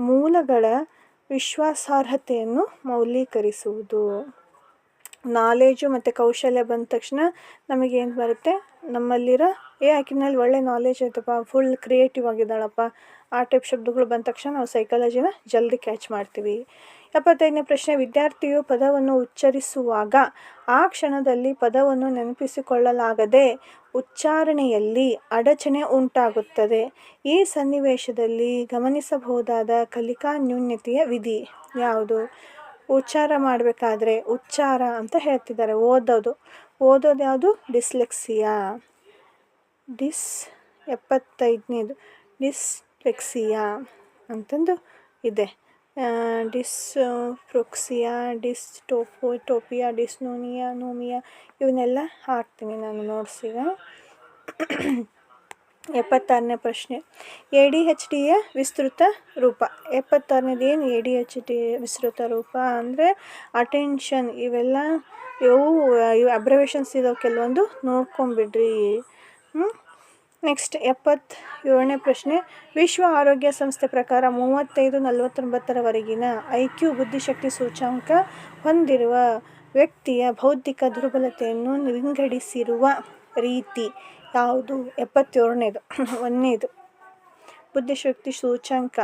ಮೂಲಗಳ ವಿಶ್ವಾಸಾರ್ಹತೆಯನ್ನು ಮೌಲ್ಯೀಕರಿಸುವುದು. ನಾಲೇಜು ಮತ್ತು ಕೌಶಲ್ಯ ಬಂದ ತಕ್ಷಣ ನಮಗೇನು ಬರುತ್ತೆ? ನಮ್ಮಲ್ಲಿರೋ ಏ ಆಕಿನಲ್ಲಿ ಒಳ್ಳೆ ನಾಲೇಜ್ ಐತಪ್ಪ ಫುಲ್ ಕ್ರಿಯೇಟಿವ್ ಆಗಿದ್ದಾಳಪ್ಪ. ಆ ಟೈಪ್ ಶಬ್ದಗಳು ಬಂದ ತಕ್ಷಣ ನಾವು ಸೈಕಾಲಜಿನ ಜಲ್ದಿ ಕ್ಯಾಚ್ ಮಾಡ್ತೀವಿ. ಎಪ್ಪತ್ತೈದನೇ ಪ್ರಶ್ನೆ, ವಿದ್ಯಾರ್ಥಿಯು ಪದವನ್ನು ಉಚ್ಚರಿಸುವಾಗ ಆ ಕ್ಷಣದಲ್ಲಿ ಪದವನ್ನು ನೆನಪಿಸಿಕೊಳ್ಳಲಾಗದೆ ಉಚ್ಚಾರಣೆಯಲ್ಲಿ ಅಡಚಣೆ ಉಂಟಾಗುತ್ತದೆ. ಈ ಸನ್ನಿವೇಶದಲ್ಲಿ ಗಮನಿಸಬಹುದಾದ ಕಲಿಕಾ ನ್ಯೂನ್ಯತೆಯ ವಿಧಿ ಯಾವುದು? ಉಚ್ಚಾರ ಮಾಡಬೇಕಾದ್ರೆ ಉಚ್ಚಾರ ಅಂತ ಹೇಳ್ತಿದ್ದಾರೆ. ಓದೋದು. ಓದೋದು ಯಾವುದು? ಡಿಸ್ಲೆಕ್ಸಿಯಾ. ಡಿಸ್ ಎಪ್ಪತ್ತೈದನೇದು. ಡಿಸ್ಲೆಕ್ಸಿಯಾ ಅಂತಂದು ಇದೆ. ಡಿಸ್ ಫ್ರೊಕ್ಸಿಯಾ ಡಿಸ್ ಟೋಪೋ ಟೋಪಿಯಾ, ಡಿಸ್ನೋನಿಯಾ, ನೋಮಿಯಾ, ಇವನ್ನೆಲ್ಲ ಹಾಕ್ತೀನಿ ನಾನು ನೋಟ್ಸಿಗೆ ಎಪ್ಪತ್ತಾರನೇ ಪ್ರಶ್ನೆ. ಎ ಡಿ ಎಚ್ ಡಿಯ ವಿಸ್ತೃತ ರೂಪ. ಎಪ್ಪತ್ತಾರನೇದು ಏನು ಎ ಡಿ ಎಚ್ ಡಿ ವಿಸ್ತೃತ ರೂಪ ಅಂದರೆ ಅಟೆನ್ಷನ್ ಇವೆಲ್ಲ ಇವು ಇವು ಅಬ್ರವೇಷನ್ಸ್ ಇದಾವೆ ಕೆಲವೊಂದು ನೋಡ್ಕೊಂಬಿಡ್ರಿ. ನೆಕ್ಸ್ಟ್ ಎಪ್ಪತ್ತೇಳನೇ ಪ್ರಶ್ನೆ. ವಿಶ್ವ ಆರೋಗ್ಯ ಸಂಸ್ಥೆ ಪ್ರಕಾರ ಮೂವತ್ತೈದು ನಲವತ್ತೊಂಬತ್ತರವರೆಗಿನ ಐ ಕ್ಯೂ ಬುದ್ಧಿಶಕ್ತಿ ಸೂಚ್ಯಂಕ ಹೊಂದಿರುವ ವ್ಯಕ್ತಿಯ ಬೌದ್ಧಿಕ ದುರ್ಬಲತೆಯನ್ನು ವಿಂಗಡಿಸಿರುವ ರೀತಿ. ಯಾವುದು? ಎಪ್ಪತ್ತೇಳನೇದು. ಒಂದನೇದು. ಬುದ್ಧಿಶಕ್ತಿ ಸೂಚ್ಯಂಕ.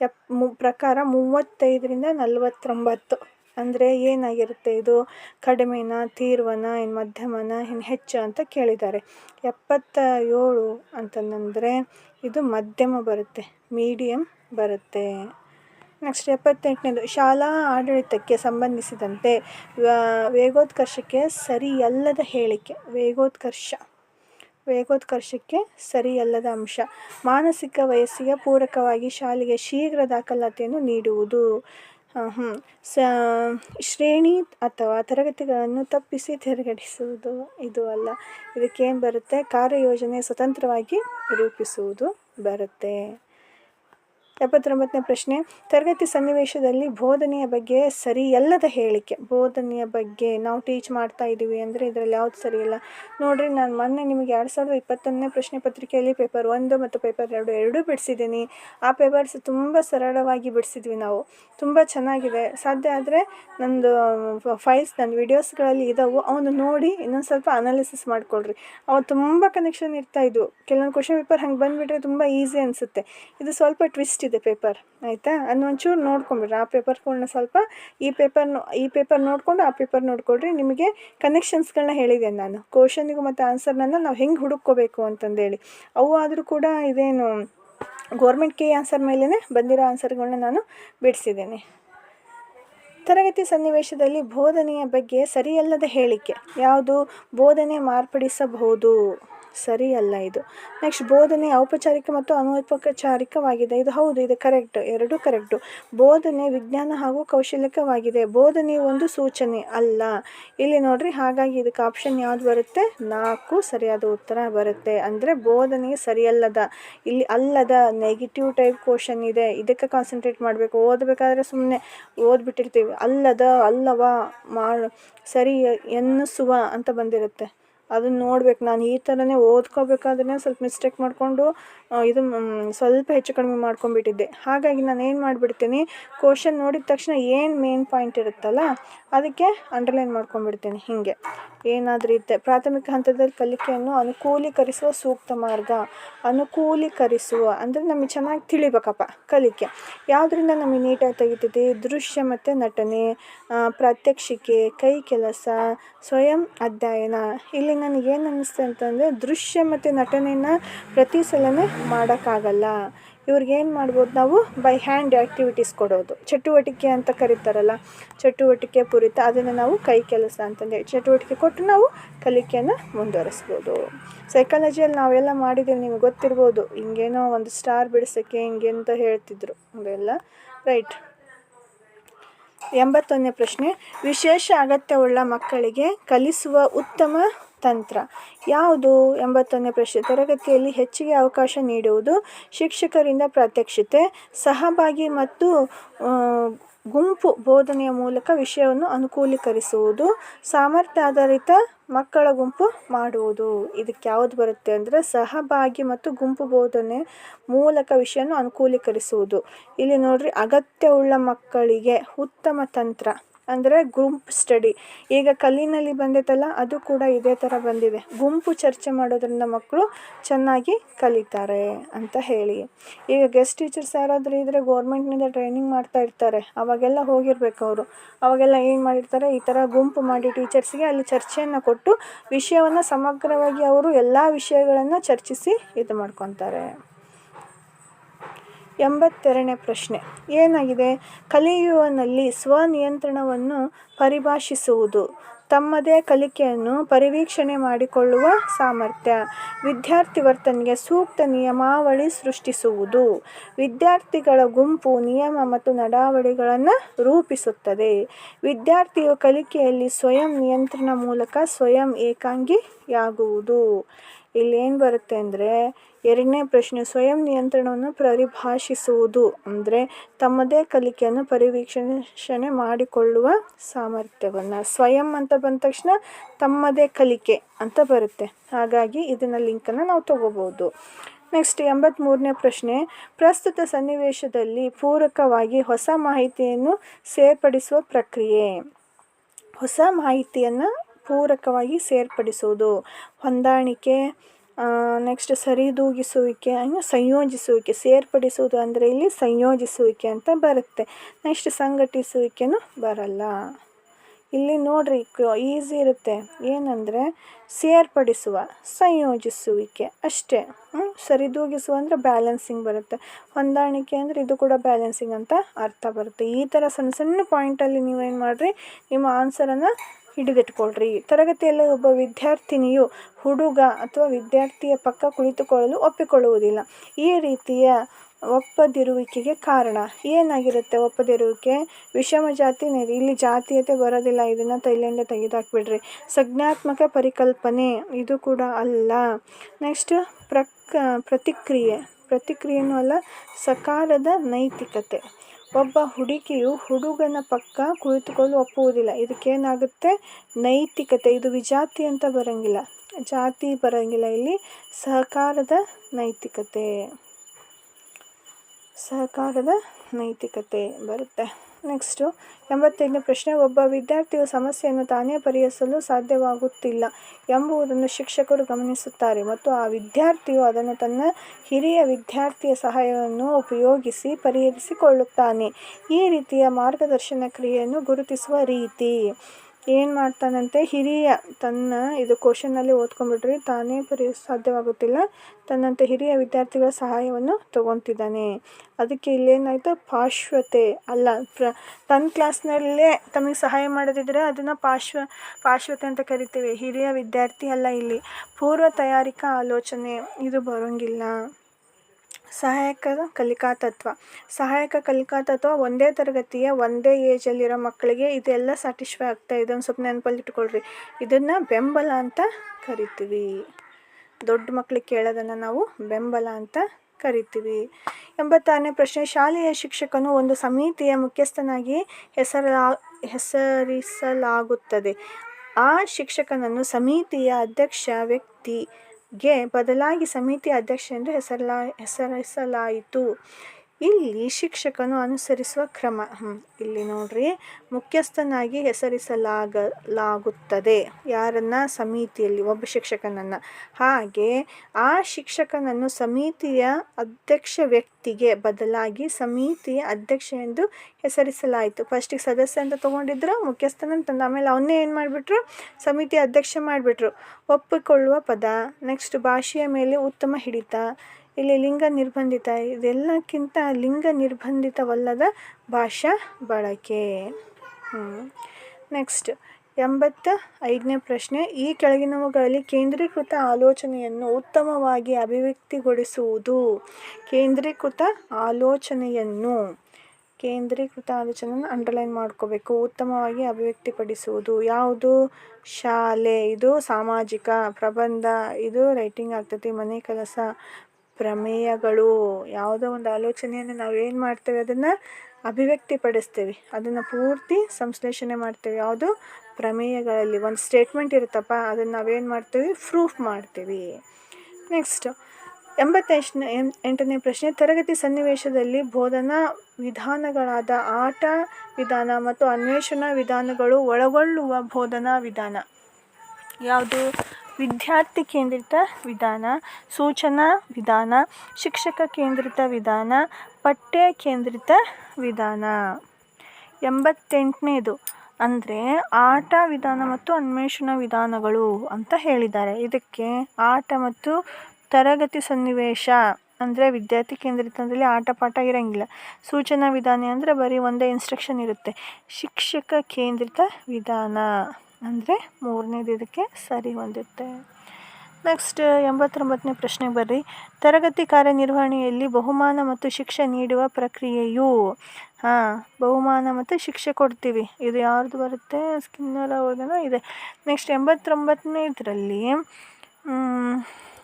ಎಪ್ ಪ್ರಕಾರ ಮೂವತ್ತೈದರಿಂದ ನಲವತ್ತೊಂಬತ್ತು. ಅಂದರೆ ಏನಾಗಿರುತ್ತೆ ಇದು? ಕಡಿಮೆನ, ತೀರ್ವನ ಇನ್ನು ಮಧ್ಯಮನ ಇನ್ನು ಹೆಚ್ಚು ಅಂತ ಕೇಳಿದ್ದಾರೆ. ಎಪ್ಪತ್ತ ಏಳು ಅಂತಂದರೆ ಇದು ಮಧ್ಯಮ ಬರುತ್ತೆ ಮೀಡಿಯಮ್ ಬರುತ್ತೆ. ನೆಕ್ಸ್ಟ್ ಎಪ್ಪತ್ತೆಂಟನೇದು, ಶಾಲಾ ಆಡಳಿತಕ್ಕೆ ಸಂಬಂಧಿಸಿದಂತೆ ವೇಗೋತ್ಕರ್ಷಕ್ಕೆ ಸರಿಯಲ್ಲದ ಹೇಳಿಕೆ, ವೇಗೋತ್ಕರ್ಷ. ವೇಗೋತ್ಕರ್ಷಕ್ಕೆ ಸರಿಯಲ್ಲದ ಅಂಶ, ಮಾನಸಿಕ ವಯಸ್ಸಿಗೆ ಪೂರಕವಾಗಿ ಶಾಲೆಗೆ ಶೀಘ್ರ ದಾಖಲಾತಿಯನ್ನು ನೀಡುವುದು. ಶ್ರೇಣಿ ಅಥವಾ ತರಗತಿಗಳನ್ನು ತಪ್ಪಿಸಿ ತಿರುಗಡಿಸುವುದು, ಇದು ಅಲ್ಲ. ಇದಕ್ಕೇನು ಬರುತ್ತೆ? ಕಾರ್ಯಯೋಜನೆ ಸ್ವತಂತ್ರವಾಗಿ ರೂಪಿಸುವುದು ಬರುತ್ತೆ. ಎಪ್ಪತ್ತೊಂಬತ್ತನೇ ಪ್ರಶ್ನೆ, ತರಗತಿ ಸನ್ನಿವೇಶದಲ್ಲಿ ಬೋಧನೆಯ ಬಗ್ಗೆ ಸರಿಯಲ್ಲದ ಹೇಳಿಕೆ. ಬೋಧನೆಯ ಬಗ್ಗೆ ನಾವು ಟೀಚ್ ಮಾಡ್ತಾ ಇದ್ದೀವಿ ಅಂದರೆ ಇದರಲ್ಲಿ ಯಾವುದು ಸರಿಯಿಲ್ಲ. ನೋಡಿರಿ, ನಾನು ಮೊನ್ನೆ ನಿಮಗೆ ಎರಡು ಸಾವಿರದ ಇಪ್ಪತ್ತೊಂದನೇ ಪ್ರಶ್ನೆ ಪತ್ರಿಕೆಯಲ್ಲಿ ಪೇಪರ್ ಒಂದು ಮತ್ತು ಪೇಪರ್ ಎರಡು, ಎರಡೂ ಬಿಡಿಸಿದ್ದೀನಿ. ಆ ಪೇಪರ್ಸ್ ತುಂಬ ಸರಳವಾಗಿ ಬಿಡಿಸಿದ್ವಿ ನಾವು. ತುಂಬ ಚೆನ್ನಾಗಿದೆ. ಸಾಧ್ಯ ಆದರೆ ನಂದು ಫೈಲ್ಸ್ ನನ್ನ ವಿಡಿಯೋಸ್ಗಳಲ್ಲಿ ಇದಾವೆ. ಅವನು ನೋಡಿ ಇನ್ನೊಂದು ಸ್ವಲ್ಪ ಅನಾಲಿಸಿಸ್ ಮಾಡಿಕೊಳ್ರಿ. ಅವು ತುಂಬ ಕನೆಕ್ಷನ್ ಇರ್ತಾ ಇದ್ವು. ಕೆಲವೊಂದು ಕ್ವಶನ್ ಪೇಪರ್ ಹಂಗೆ ಬಂದುಬಿಟ್ರೆ ತುಂಬ ಈಸಿ ಅನಿಸುತ್ತೆ. ಇದು ಸ್ವಲ್ಪ ಟ್ವಿಸ್ಟ್ ಇದೆ ಪೇಪರ್ ಆಯಿತಾ? ಅದನ್ನ ಒಂಚೂರು ನೋಡ್ಕೊಂಬಿಡ್ರಿ. ಆ ಪೇಪರ್ಗಳನ್ನ ಸ್ವಲ್ಪ ಈ ಪೇಪರ್ ಈ ಪೇಪರ್ ನೋಡಿಕೊಂಡು ಆ ಪೇಪರ್ ನೋಡ್ಕೊಳ್ರಿ. ನಿಮಗೆ ಕನೆಕ್ಷನ್ಸ್ಗಳನ್ನ ಹೇಳಿದ್ದೇನೆ ನಾನು. ಕ್ವಶನಿಗೂ ಮತ್ತು ಆನ್ಸರ್ನನ್ನು ನಾವು ಹೆಂಗೆ ಹುಡುಕ್ಕೋಬೇಕು ಅಂತಂದೇಳಿ. ಅವು ಆದರೂ ಕೂಡ ಇದೇನು ಗೋರ್ಮೆಂಟ್ ಕೆ ಆನ್ಸರ್ ಮೇಲೇ ಬಂದಿರೋ ಆನ್ಸರ್ಗಳನ್ನ ನಾನು ಬಿಡಿಸಿದ್ದೇನೆ. ತರಗತಿ ಸನ್ನಿವೇಶದಲ್ಲಿ ಬೋಧನೆಯ ಬಗ್ಗೆ ಸರಿಯಲ್ಲದ ಹೇಳಿಕೆ. ಯಾವುದು? ಬೋಧನೆ ಮಾರ್ಪಡಿಸಬಹುದು. ಸರಿಯಲ್ಲ ಇದು. ನೆಕ್ಸ್ಟ್ ಬೋಧನೆ ಔಪಚಾರಿಕ ಮತ್ತು ಅನೌಪಚಾರಿಕವಾಗಿದೆ. ಇದು ಹೌದು, ಇದು ಕರೆಕ್ಟ್ ಎರಡೂ ಕರೆಕ್ಟು ಬೋಧನೆ ವಿಜ್ಞಾನ ಹಾಗೂ ಕೌಶಲ್ಯಕವಾಗಿದೆ. ಬೋಧನೆ ಒಂದು ಸೂಚನೆ ಅಲ್ಲ. ಇಲ್ಲಿ ನೋಡ್ರಿ ಹಾಗಾಗಿ ಇದಕ್ಕೆ ಆಪ್ಷನ್ ಯಾವ್ದು ಬರುತ್ತೆ? ನಾಲ್ಕು ಸರಿಯಾದ ಉತ್ತರ ಬರುತ್ತೆ. ಅಂದರೆ ಬೋಧನೆ ಸರಿಯಲ್ಲದ, ಇಲ್ಲಿ ಅಲ್ಲದ ನೆಗೆಟಿವ್ ಟೈಪ್ ಕ್ವಶನ್ ಇದೆ. ಇದಕ್ಕೆ ಕಾನ್ಸಂಟ್ರೇಟ್ ಮಾಡಬೇಕು. ಓದಬೇಕಾದ್ರೆ ಸುಮ್ಮನೆ ಓದ್ಬಿಟ್ಟಿರ್ತೀವಿ. ಅಲ್ಲದ, ಅಲ್ಲವ, ಮಾ, ಸರಿ ಎನ್ನಿಸುವ ಅಂತ ಬಂದಿರುತ್ತೆ. ಅದನ್ನ ನೋಡ್ಬೇಕು. ನಾನು ಈ ಥರನೇ ಓದ್ಕೋಬೇಕಾದ್ರೆ ಸ್ವಲ್ಪ ಮಿಸ್ಟೇಕ್ ಮಾಡಿಕೊಂಡು ಇದು ಸ್ವಲ್ಪ ಹೆಚ್ಚು ಕಡಿಮೆ ಮಾಡ್ಕೊಂಡ್ಬಿಟ್ಟಿದ್ದೆ. ಹಾಗಾಗಿ ನಾನು ಏನು ಮಾಡಿಬಿಡ್ತೀನಿ ಕ್ವಶನ್ ನೋಡಿದ ತಕ್ಷಣ ಏನು ಮೇನ್ ಪಾಯಿಂಟ್ ಇರುತ್ತಲ್ಲ, ಅದಕ್ಕೆ ಅಂಡರ್ಲೈನ್ ಮಾಡ್ಕೊಂಡ್ಬಿಡ್ತೀನಿ ಹೀಗೆ. ಏನಾದರೂ ಇದ್ದೆ, ಪ್ರಾಥಮಿಕ ಹಂತದಲ್ಲಿ ಕಲಿಕೆಯನ್ನು ಅನುಕೂಲೀಕರಿಸುವ ಸೂಕ್ತ ಮಾರ್ಗ. ಅನುಕೂಲೀಕರಿಸುವ, ಅಂದರೆ ನಮಗೆ ಚೆನ್ನಾಗಿ ತಿಳಿಬೇಕಪ್ಪ ಕಲಿಕೆ. ಯಾವುದರಿಂದ ನಮಗೆ ನೀಟಾಗಿ ತೆಗಿತೈತಿ? ದೃಶ್ಯ ಮತ್ತು ನಟನೆ ಪ್ರಾತ್ಯಕ್ಷಿಕೆ, ಕೈ ಕೆಲಸ, ಸ್ವಯಂ ಅಧ್ಯಯನ. ಇಲ್ಲಿ ನನಗೇನು ಅನ್ನಿಸ್ತು ಅಂತಂದರೆ ದೃಶ್ಯ ಮತ್ತು ನಟನೆಯನ್ನು ಪ್ರತಿ ಸಲನೇ ಮಾಡೋಕ್ಕಾಗಲ್ಲ. ಇವ್ರಿಗೆ ಏನು ಮಾಡ್ಬೋದು ನಾವು ಬೈ ಹ್ಯಾಂಡ್ ಆ್ಯಕ್ಟಿವಿಟೀಸ್ ಕೊಡೋದು. ಚಟುವಟಿಕೆ ಅಂತ ಕರೀತಾರಲ್ಲ, ಚಟುವಟಿಕೆ ಪೂರಿತ ಅದನ್ನು ನಾವು ಕೈ ಕೆಲಸ ಅಂತಂದೇಳಿ, ಚಟುವಟಿಕೆ ಕೊಟ್ಟು ನಾವು ಕಲಿಕೆಯನ್ನು ಮುಂದುವರಿಸ್ಬೋದು. ಸೈಕಾಲಜಿಯಲ್ಲಿ ನಾವೆಲ್ಲ ಮಾಡಿದ್ದೀವಿ ನಿಮ್ಗೆ ಗೊತ್ತಿರ್ಬೋದು. ಹಿಂಗೇನೋ ಒಂದು ಸ್ಟಾರ್ ಬಿಡಿಸೋಕ್ಕೆ ಹಿಂಗೆ ಅಂತ ಹೇಳ್ತಿದ್ರು. ಅದೆಲ್ಲ ರೈಟ್ ಎಂಬತ್ತೊಂದನೇ ಪ್ರಶ್ನೆ, ವಿಶೇಷ ಅಗತ್ಯವುಳ್ಳ ಮಕ್ಕಳಿಗೆ ಕಲಿಸುವ ಉತ್ತಮ ತಂತ್ರ. ಯಾವುದು? ಎಂಬತ್ತೊಂದನೇ ಪ್ರಶ್ನೆ. ತರಗತಿಯಲ್ಲಿ ಹೆಚ್ಚಿಗೆ ಅವಕಾಶ ನೀಡುವುದು ಶಿಕ್ಷಕರಿಂದ ಪ್ರಾತ್ಯಕ್ಷತೆ, ಸಹಭಾಗಿ ಮತ್ತು ಗುಂಪು ಬೋಧನೆಯ ಮೂಲಕ ವಿಷಯವನ್ನು ಅನುಕೂಲೀಕರಿಸುವುದು, ಸಾಮರ್ಥ್ಯ ಆಧಾರಿತ ಮಕ್ಕಳ ಗುಂಪು ಮಾಡುವುದು. ಇದಕ್ಕೆ ಯಾವುದು ಬರುತ್ತೆ ಅಂದರೆ ಸಹಭಾಗಿ ಮತ್ತು ಗುಂಪು ಬೋಧನೆ ಮೂಲಕ ವಿಷಯವನ್ನು ಅನುಕೂಲೀಕರಿಸುವುದು. ಇಲ್ಲಿ ನೋಡ್ರಿ, ಅಗತ್ಯವುಳ್ಳ ಮಕ್ಕಳಿಗೆ ಉತ್ತಮ ತಂತ್ರ. ಅಂದರೆ ಗ್ರೂಪ್ ಸ್ಟಡಿ ಈಗ ಕಲ್ಲಿನಲ್ಲಿ ಬಂದೈತಲ್ಲ ಅದು ಕೂಡ ಇದೇ ಥರ ಬಂದಿದೆ ಗುಂಪು ಚರ್ಚೆ ಮಾಡೋದ್ರಿಂದ ಮಕ್ಕಳು ಚೆನ್ನಾಗಿ ಕಲಿತಾರೆ ಅಂತ ಹೇಳಿ. ಈಗ ಗೆಸ್ಟ್ ಟೀಚರ್ಸ್ ಯಾರಾದರೂ ಇದ್ದರೆ ಗೋರ್ಮೆಂಟ್ನಿಂದ ಟ್ರೈನಿಂಗ್ ಮಾಡ್ತಾ ಇರ್ತಾರೆ. ಅವಾಗೆಲ್ಲ ಹೋಗಿರ್ಬೇಕು ಅವರು. ಅವಾಗೆಲ್ಲ ಏನು ಮಾಡಿರ್ತಾರೆ? ಈ ಥರ ಗುಂಪು ಮಾಡಿ ಟೀಚರ್ಸ್ಗೆ ಅಲ್ಲಿ ಚರ್ಚೆಯನ್ನು ಕೊಟ್ಟು, ವಿಷಯವನ್ನು ಸಮಗ್ರವಾಗಿ ಅವರು ಎಲ್ಲ ವಿಷಯಗಳನ್ನು ಚರ್ಚಿಸಿ ಇದು ಮಾಡ್ಕೊತಾರೆ. ಎಂಬತ್ತೆರಡನೇ ಪ್ರಶ್ನೆ. ಏನಾಗಿದೆ? ಕಲಿಯುವನಲ್ಲಿ ಸ್ವನಿಯಂತ್ರಣವನ್ನು ಪರಿಭಾಷಿಸುವುದು, ತಮ್ಮದೇ ಕಲಿಕೆಯನ್ನು ಪರಿವೀಕ್ಷಣೆ ಮಾಡಿಕೊಳ್ಳುವ ಸಾಮರ್ಥ್ಯ, ವಿದ್ಯಾರ್ಥಿ ವರ್ತನೆಗೆ ಸೂಕ್ತ ನಿಯಮಾವಳಿ ಸೃಷ್ಟಿಸುವುದು, ವಿದ್ಯಾರ್ಥಿಗಳ ಗುಂಪು ನಿಯಮ ಮತ್ತು ನಡಾವಳಿಗಳನ್ನು ರೂಪಿಸುತ್ತದೆ. ವಿದ್ಯಾರ್ಥಿಯು ಕಲಿಕೆಯಲ್ಲಿ ಸ್ವಯಂ ನಿಯಂತ್ರಣ ಮೂಲಕ ಸ್ವಯಂ ಏಕಾಂಗಿಯಾಗುವುದು. ಇಲ್ಲೇನು ಬರುತ್ತೆ ಅಂದರೆ ಎರಡನೇ ಪ್ರಶ್ನೆ, ಸ್ವಯಂ ನಿಯಂತ್ರಣವನ್ನು ಪರಿಭಾಷಿಸುವುದು ಅಂದರೆ ತಮ್ಮದೇ ಕಲಿಕೆಯನ್ನು ಪರಿವೀಕ್ಷಣೆ ಮಾಡಿಕೊಳ್ಳುವ ಸಾಮರ್ಥ್ಯವನ್ನು. ಸ್ವಯಂ ಅಂತ ಬಂದ ತಕ್ಷಣ ತಮ್ಮದೇ ಕಲಿಕೆ ಅಂತ ಬರುತ್ತೆ. ಹಾಗಾಗಿ ಇದನ್ನ ಲಿಂಕನ್ನು ನಾವು ತಗೋಬೋದು ನೆಕ್ಸ್ಟ್ ಎಂಬತ್ತ್ಮೂರನೇ ಪ್ರಶ್ನೆ, ಪ್ರಸ್ತುತ ಸನ್ನಿವೇಶದಲ್ಲಿ ಪೂರಕವಾಗಿ ಹೊಸ ಮಾಹಿತಿಯನ್ನು ಸೇರ್ಪಡಿಸುವ ಪ್ರಕ್ರಿಯೆ. ಹೊಸ ಮಾಹಿತಿಯನ್ನು ಪೂರಕವಾಗಿ ಸೇರ್ಪಡಿಸುವುದು, ಹೊಂದಾಣಿಕೆ ನೆಕ್ಸ್ಟ್ ಸರಿದೂಗಿಸುವಿಕೆ, ಅಂದರೆ ಸಂಯೋಜಿಸುವಿಕೆ, ಸೇರ್ಪಡಿಸುವುದು ಅಂದರೆ ಇಲ್ಲಿ ಸಂಯೋಜಿಸುವಿಕೆ ಅಂತ ಬರುತ್ತೆ. ನೆಕ್ಸ್ಟ್ ಸಂಘಟಿಸುವಿಕೆನೂ ಬರಲ್ಲ. ಇಲ್ಲಿ ನೋಡ್ರಿ ಈಸಿ ಇರುತ್ತೆ. ಏನಂದರೆ ಸೇರ್ಪಡಿಸುವ, ಸಂಯೋಜಿಸುವಿಕೆ ಅಷ್ಟೇ? ಸರಿದೂಗಿಸುವ ಅಂದರೆ ಬ್ಯಾಲೆನ್ಸಿಂಗ್ ಬರುತ್ತೆ. ಹೊಂದಾಣಿಕೆ ಅಂದರೆ ಇದು ಕೂಡ ಬ್ಯಾಲೆನ್ಸಿಂಗ್ ಅಂತ ಅರ್ಥ ಬರುತ್ತೆ. ಈ ಥರ ಸಣ್ಣ ಸಣ್ಣ ಪಾಯಿಂಟಲ್ಲಿ ನೀವೇನು ಮಾಡಿರಿ, ನಿಮ್ಮ ಆನ್ಸರನ್ನು ಹಿಡಿದಿಟ್ಕೊಳ್ರಿ. ತರಗತಿಯಲ್ಲಿ ಒಬ್ಬ ವಿದ್ಯಾರ್ಥಿನಿಯು ಹುಡುಗ ಅಥವಾ ವಿದ್ಯಾರ್ಥಿಯ ಪಕ್ಕ ಕುಳಿತುಕೊಳ್ಳಲು ಒಪ್ಪಿಕೊಳ್ಳುವುದಿಲ್ಲ. ಈ ರೀತಿಯ ಒಪ್ಪದಿರುವಿಕೆಗೆ ಕಾರಣ ಏನಾಗಿರುತ್ತೆ? ಒಪ್ಪದಿರುವಿಕೆ? ವಿಷಮ ಜಾತಿ ಇಲ್ಲಿ ಜಾತೀಯತೆ ಬರೋದಿಲ್ಲ, ಇದನ್ನು ತೈಲಿಂದ ತೆಗೆದುಹಾಕ್ಬಿಡ್ರಿ ಸಂಜ್ಞಾತ್ಮಕ ಪರಿಕಲ್ಪನೆ, ಇದು ಕೂಡ ಅಲ್ಲ. ನೆಕ್ಸ್ಟ್ ಪ್ರಕ್, ಪ್ರತಿಕ್ರಿಯೆ. ಪ್ರತಿಕ್ರಿಯೆನೂ ಅಲ್ಲ, ಸಕಾರದ ನೈತಿಕತೆ. ಒಬ್ಬ ಹುಡುಗಿಯು ಹುಡುಗನ ಪಕ್ಕ ಕುಳಿತುಕೊಳ್ಳಲು ಒಪ್ಪುವುದಿಲ್ಲ. ಇದಕ್ಕೇನಾಗುತ್ತೆ? ನೈತಿಕತೆ. ಇದು ವಿಜಾತಿ ಅಂತ ಬರೋಂಗಿಲ್ಲ. ಜಾತಿ ಬರಂಗಿಲ್ಲ ಇಲ್ಲಿ. ಸಹಕಾರದ ನೈತಿಕತೆ. ಸಹಕಾರದ ನೈತಿಕತೆ ಬರುತ್ತೆ. ನೆಕ್ಸ್ಟು ಎಂಬತ್ತೈದನೇ ಪ್ರಶ್ನೆ, ಒಬ್ಬ ವಿದ್ಯಾರ್ಥಿಯು ಸಮಸ್ಯೆಯನ್ನು ತಾನೇ ಪರಿಹರಿಸಲು ಸಾಧ್ಯವಾಗುತ್ತಿಲ್ಲ ಎಂಬುದನ್ನು ಶಿಕ್ಷಕರು ಗಮನಿಸುತ್ತಾರೆ ಮತ್ತು ಆ ವಿದ್ಯಾರ್ಥಿಯು ಅದನ್ನು ತನ್ನ ಹಿರಿಯ ವಿದ್ಯಾರ್ಥಿಯ ಸಹಾಯವನ್ನು ಉಪಯೋಗಿಸಿ ಪರಿಹರಿಸಿಕೊಳ್ಳುತ್ತಾನೆ. ಈ ರೀತಿಯ ಮಾರ್ಗದರ್ಶನ ಕ್ರಿಯೆಯನ್ನು ಗುರುತಿಸುವ ರೀತಿ. ಏನು ಮಾಡ್ತಾನಂತೆ, ಹಿರಿಯ ತನ್ನ ಇದು ಕ್ವಶನಲ್ಲಿ ಓದ್ಕೊಂಬಿಟ್ರಿ ತಾನೇ ಬರೆಯಲು ಸಾಧ್ಯವಾಗುತ್ತಿಲ್ಲ. ತನ್ನಂತೆ ಹಿರಿಯ ವಿದ್ಯಾರ್ಥಿಗಳ ಸಹಾಯವನ್ನು ತಗೊತಿದ್ದಾನೆ. ಅದಕ್ಕೆ ಇಲ್ಲೇನಾಯಿತು? ಪಾರ್ಶ್ವತೆ ಅಲ್ಲ, ಪ್ರ ತನ್ನ ಕ್ಲಾಸ್ನಲ್ಲೇ ತಮಗೆ ಸಹಾಯ ಮಾಡದಿದ್ದರೆ ಅದನ್ನು ಪಾರ್ಶ್ವ ಪಾರ್ಶ್ವತೆ ಅಂತ ಕರಿತೀವಿ. ಹಿರಿಯ ವಿದ್ಯಾರ್ಥಿ ಅಲ್ಲ ಇಲ್ಲಿ. ಪೂರ್ವ ತಯಾರಿಕಾ ಆಲೋಚನೆ. ಇದು ಬರೋಂಗಿಲ್ಲ. ಸಹಾಯಕ ಕಲಿಕಾ ತತ್ವ. ಸಹಾಯಕ ಕಲಿಕಾ ತತ್ವ ಒಂದೇ ತರಗತಿಯ ಒಂದೇ ಏಜಲ್ಲಿರೋ ಮಕ್ಕಳಿಗೆ ಇದೆಲ್ಲ ಸ್ಯಾಟಿಸ್ಫೈ ಆಗ್ತಾ ಇದೆ. ಒಂದು ಸ್ವಲ್ಪ ನೆನಪಲ್ಲಿ ಇಟ್ಕೊಳ್ರಿ. ಇದನ್ನು ಬೆಂಬಲ ಅಂತ ಕರಿತೀವಿ. ದೊಡ್ಡ ಮಕ್ಕಳಿಗೆ ಕೇಳೋದನ್ನು ನಾವು ಬೆಂಬಲ ಅಂತ ಕರಿತೀವಿ. ಎಂಬತ್ತಾರನೇ ಪ್ರಶ್ನೆ, ಶಾಲೆಯ ಶಿಕ್ಷಕನು ಒಂದು ಸಮಿತಿಯ ಮುಖ್ಯಸ್ಥನಾಗಿ ಹೆಸರಾ ಹೆಸರಿಸಲಾಗುತ್ತದೆ. ಆ ಶಿಕ್ಷಕನನ್ನು ಸಮಿತಿಯ ಅಧ್ಯಕ್ಷ ವ್ಯಕ್ತಿಗೆ ಬದಲಾಗಿ ಸಮಿತಿ ಅಧ್ಯಕ್ಷ ಎಂದು ಹೆಸರಲಾ ಹೆಸರಿಸಲಾಯಿತು. ಇಲ್ಲಿ ಶಿಕ್ಷಕನು ಅನುಸರಿಸುವ ಕ್ರಮ. ಇಲ್ಲಿ ನೋಡ್ರಿ. ಮುಖ್ಯಸ್ಥನಾಗಿ ಹೆಸರಿಸಲಾಗಲಾಗುತ್ತದೆ. ಯಾರನ್ನ? ಸಮಿತಿಯಲ್ಲಿ, ಒಬ್ಬ ಶಿಕ್ಷಕನನ್ನು. ಹಾಗೆ, ಆ ಶಿಕ್ಷಕನನ್ನು ಸಮಿತಿಯ ಅಧ್ಯಕ್ಷ ವ್ಯಕ್ತಿಗೆ ಬದಲಾಗಿ ಸಮಿತಿಯ ಅಧ್ಯಕ್ಷ ಎಂದು ಹೆಸರಿಸಲಾಯಿತು. ಫಸ್ಟಿಗೆ ಸದಸ್ಯ ಅಂತ ತೊಗೊಂಡಿದ್ರು ಮುಖ್ಯಸ್ಥನಂತಂದು ಆಮೇಲೆ ಅವನ್ನೇ ಏನು ಮಾಡಿಬಿಟ್ರು? ಸಮಿತಿ ಅಧ್ಯಕ್ಷ ಮಾಡಿಬಿಟ್ರು. ಒಪ್ಪಿಕೊಳ್ಳುವ ಪದ ನೆಕ್ಸ್ಟ್ ಭಾಷೆಯ ಮೇಲೆ ಉತ್ತಮ ಹಿಡಿತ ಇಲ್ಲಿ ಲಿಂಗ ನಿರ್ಬಂಧಿತ, ಇದೆಲ್ಲಕ್ಕಿಂತ ಲಿಂಗ ನಿರ್ಬಂಧಿತವಲ್ಲದ ಭಾಷಾ ಬಳಕೆ. ನೆಕ್ಸ್ಟ್ ಎಂಬತ್ತ ಐದನೇ ಪ್ರಶ್ನೆ. ಈ ಕೆಳಗಿನವುಗಳಲ್ಲಿ ಕೇಂದ್ರೀಕೃತ ಆಲೋಚನೆಯನ್ನು ಉತ್ತಮವಾಗಿ ಅಭಿವ್ಯಕ್ತಿಗೊಳಿಸುವುದು. ಕೇಂದ್ರೀಕೃತ ಆಲೋಚನೆಯನ್ನು ಕೇಂದ್ರೀಕೃತ ಆಲೋಚನೆಯನ್ನು ಅಂಡರ್ಲೈನ್ ಮಾಡ್ಕೋಬೇಕು. ಉತ್ತಮವಾಗಿ ಅಭಿವ್ಯಕ್ತಿಪಡಿಸುವುದು. ಯಾವುದು? ಶಾಲೆ. ಇದು ಸಾಮಾಜಿಕ ಪ್ರಬಂಧ. ಇದು ರೈಟಿಂಗ್ ಆಗ್ತೈತಿ ಮನೆ ಕೆಲಸ. ಪ್ರಮೇಯಗಳು, ಯಾವುದೋ ಒಂದು ಆಲೋಚನೆಯನ್ನು ನಾವು ಏನು ಮಾಡ್ತೇವೆ, ಅದನ್ನು ಅಭಿವ್ಯಕ್ತಿಪಡಿಸ್ತೇವೆ. ಅದನ್ನು ಪೂರ್ತಿ ಸಂಶ್ಲೇಷಣೆ ಮಾಡ್ತೇವೆ. ಯಾವುದು? ಪ್ರಮೇಯಗಳಲ್ಲಿ. ಒಂದು ಸ್ಟೇಟ್ಮೆಂಟ್ ಇರುತ್ತಪ್ಪ, ಅದನ್ನು ನಾವೇನು ಮಾಡ್ತೇವೆ? ಪ್ರೂಫ್ ಮಾಡ್ತೀವಿ. ನೆಕ್ಸ್ಟ್ ಎಂಬತ್ತೆಂಟನೇ ಎಂಟನೇ ಪ್ರಶ್ನೆ, ತರಗತಿ ಸನ್ನಿವೇಶದಲ್ಲಿ ಬೋಧನಾ ವಿಧಾನಗಳಾದ ಆಟ ವಿಧಾನ ಮತ್ತು ಅನ್ವೇಷಣಾ ವಿಧಾನಗಳು ಒಳಗೊಳ್ಳುವ ಬೋಧನಾ ವಿಧಾನ. ಯಾವುದು? ವಿದ್ಯಾರ್ಥಿ ಕೇಂದ್ರಿತ ವಿಧಾನ, ಸೂಚನಾ ವಿಧಾನ, ಶಿಕ್ಷಕ ಕೇಂದ್ರಿತ ವಿಧಾನ, ಪಠ್ಯ ಕೇಂದ್ರಿತ ವಿಧಾನ. ಎಂಬತ್ತೆಂಟನೇದು. ಅಂದರೆ ಆಟ ವಿಧಾನ ಮತ್ತು ಅನ್ವೇಷಣಾ ವಿಧಾನಗಳು ಅಂತ ಹೇಳಿದ್ದಾರೆ. ಇದಕ್ಕೆ ಆಟ ಮತ್ತು ತರಗತಿ ಸನ್ನಿವೇಶ. ಅಂದರೆ ವಿದ್ಯಾರ್ಥಿ ಕೇಂದ್ರಿತದಲ್ಲಿ ಆಟ ಪಾಠ ಇರೋಂಗಿಲ್ಲ. ಸೂಚನಾ ವಿಧಾನ ಅಂದರೆ ಬರೀ ಒಂದೇ ಇನ್ಸ್ಟ್ರಕ್ಷನ್ ಇರುತ್ತೆ. ಶಿಕ್ಷಕ ಕೇಂದ್ರಿತ ವಿಧಾನ ಅಂದರೆ ಮೂರನೇದು ಇದಕ್ಕೆ ಸರಿ ಹೊಂದುತ್ತೆ ನೆಕ್ಸ್ಟ್ ಎಂಬತ್ತೊಂಬತ್ತನೇ ಪ್ರಶ್ನೆ ಬರ್ರಿ. ತರಗತಿ ಕಾರ್ಯನಿರ್ವಹಣೆಯಲ್ಲಿ ಬಹುಮಾನ ಮತ್ತು ಶಿಕ್ಷೆ ನೀಡುವ ಪ್ರಕ್ರಿಯೆಯು? ಹಾಂ, ಬಹುಮಾನ ಮತ್ತು ಶಿಕ್ಷೆ ಕೊಡ್ತೀವಿ. ಇದು ಯಾರ್ದು ಬರುತ್ತೆ? ಸ್ಕಿನ್ನರ್ ಅವ್ರದ್ದೇನೋ ಇದೆ. ನೆಕ್ಸ್ಟ್ ಎಂಬತ್ತೊಂಬತ್ತನೇ ಇದರಲ್ಲಿ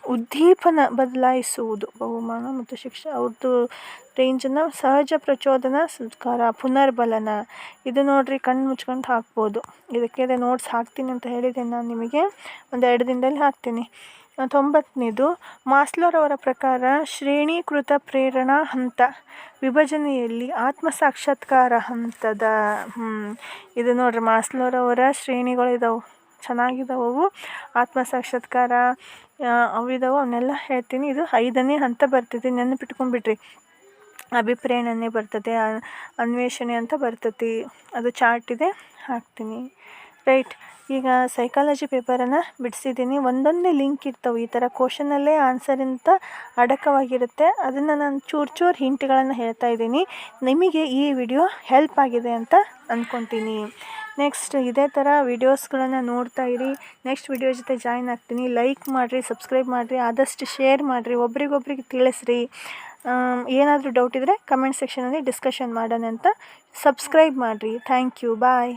ಉದ್ದೀಪನ ಬದಲಾಯಿಸುವುದು, ಬಹುಮಾನ ಮತ್ತು ಶಿಕ್ಷೆ. ಅವ್ರದ್ದು ರೇಂಜನ್ನು ಸಹಜ ಪ್ರಚೋದನ, ಸಂಸ್ಕಾರ, ಪುನರ್ಬಲನ. ಇದು ನೋಡಿರಿ ಕಣ್ಣು ಮುಚ್ಕೊಂಡು ಹಾಕ್ಬೋದು. ಇದಕ್ಕೆ ನೋಟ್ಸ್ ಹಾಕ್ತೀನಿ ಅಂತ ಹೇಳಿದೆ ನಾನು ನಿಮಗೆ. ಒಂದು ಎರಡು ದಿನದಲ್ಲಿ ಹಾಕ್ತೀನಿ. ತೊಂಬತ್ತನೇದು ಮಾಸ್ಲೋರವರ ಪ್ರಕಾರ ಶ್ರೇಣೀಕೃತ ಪ್ರೇರಣಾ ಹಂತ. ವಿಭಜನೆಯಲ್ಲಿ ಆತ್ಮ ಸಾಕ್ಷಾತ್ಕಾರ ಹಂತದ ಇದು ನೋಡ್ರಿ ಮಾಸ್ಲೋರವರ ಶ್ರೇಣಿಗಳು ಅವು ಆತ್ಮ ಸಾಕ್ಷಾತ್ಕಾರ ಅವಿದಾವೆ, ಅವನ್ನೆಲ್ಲ ಹೇಳ್ತೀನಿ. ಇದು ಐದನೇ ಹಂತ ಬರ್ತೈತಿ. ನೆನಪಿಟ್ಕೊಂಡ್ಬಿಟ್ರಿ. ಅಭಿಪ್ರೇರಣೆ ಬರ್ತದೆ ಅನ್ವೇಷಣೆ ಅಂತ ಬರ್ತೈತಿ. ಅದು ಚಾರ್ಟ್ ಇದೆ, ಹಾಕ್ತೀನಿ. ರೈಟ್. ಈಗ ಸೈಕಾಲಜಿ ಪೇಪರನ್ನು ಬಿಡಿಸಿದ್ದೀನಿ. ಒಂದೊಂದೇ ಲಿಂಕ್ ಇರ್ತವೆ. ಈ ಥರ ಕ್ವಶನಲ್ಲೇ ಅಂತ ಅಡಕವಾಗಿರುತ್ತೆ. ಅದನ್ನು ನಾನು ಚೂರು ಚೂರು ಹಿಂಟ್ಗಳನ್ನು ಹೇಳ್ತಾ ಇದ್ದೀನಿ. ನಿಮಗೆ ಈ ವಿಡಿಯೋ ಹೆಲ್ಪ್ ಆಗಿದೆ ಅಂತ ಅಂದ್ಕೊತೀನಿ ನೆಕ್ಸ್ಟ್ ಇದೇ ಥರ ವೀಡಿಯೋಸ್ಗಳನ್ನು ನೋಡ್ತಾ ಇರಿ. ನೆಕ್ಸ್ಟ್ ವಿಡಿಯೋ ಜೊತೆ ಜಾಯ್ನ್ ಆಗ್ತೀನಿ. ಲೈಕ್ ಮಾಡಿರಿ ಸಬ್ಸ್ಕ್ರೈಬ್ ಮಾಡಿರಿ, ಆದಷ್ಟು ಶೇರ್ ಮಾಡಿರಿ, ಒಬ್ರಿಗೊಬ್ರಿಗೆ ತಿಳಿಸ್ರಿ. ಏನಾದರೂ ಡೌಟ್ ಇದ್ದರೆ ಕಮೆಂಟ್ ಸೆಕ್ಷನಲ್ಲಿ ಡಿಸ್ಕಷನ್ ಮಾಡೋಣ ಅಂತ ಸಬ್ಸ್ಕ್ರೈಬ್ ಮಾಡಿರಿ. Thank you bye